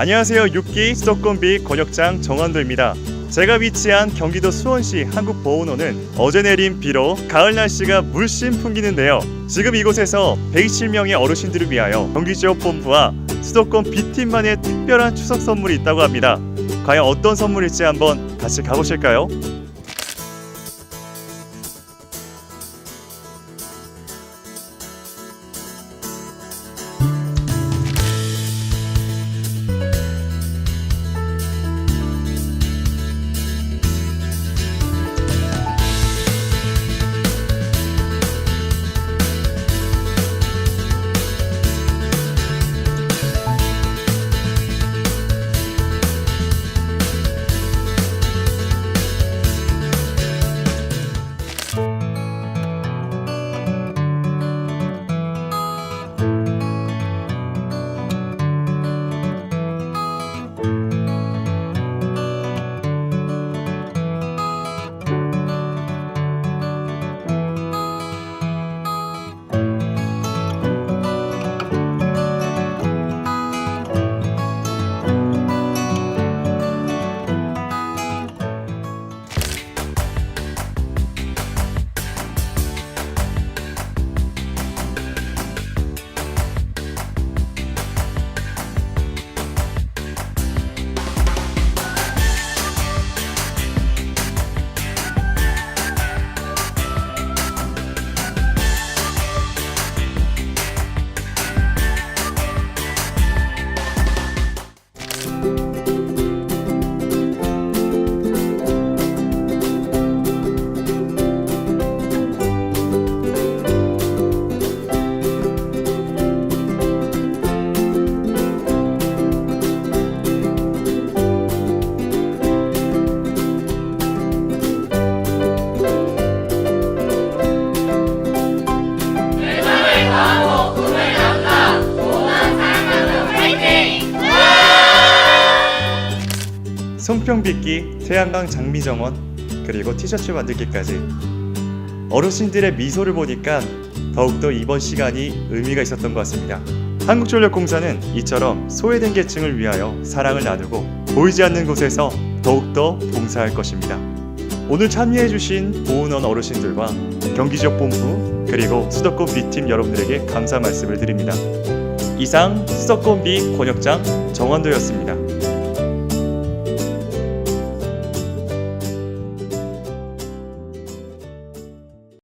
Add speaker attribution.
Speaker 1: 안녕하세요. 6기 수도권비 권역장 정환도입니다. 제가 위치한 경기도 수원시 한국보훈원은 어제 내린 비로 가을 날씨가 물씬 풍기는데요. 지금 이곳에서 127명의 어르신들을 위하여 경기지역본부와 수도권 B팀만의 특별한 추석 선물이 있다고 합니다. 과연 어떤 선물일지 한번 같이 가보실까요? 송평빗기, 태양광 장미정원, 그리고 티셔츠 만들기까지 어르신들의 미소를 보니까 더욱더 이번 시간이 의미가 있었던 것 같습니다. 한국전력공사는 이처럼 소외된 계층을 위하여 사랑을 나누고 보이지 않는 곳에서 더욱더 봉사할 것입니다. 오늘 참여해주신 보은원 어르신들과 경기 지역 본부 그리고 수도권 B팀 여러분들에게 감사 말씀을 드립니다. 이상 수도권 B 권역장 정원도였습니다.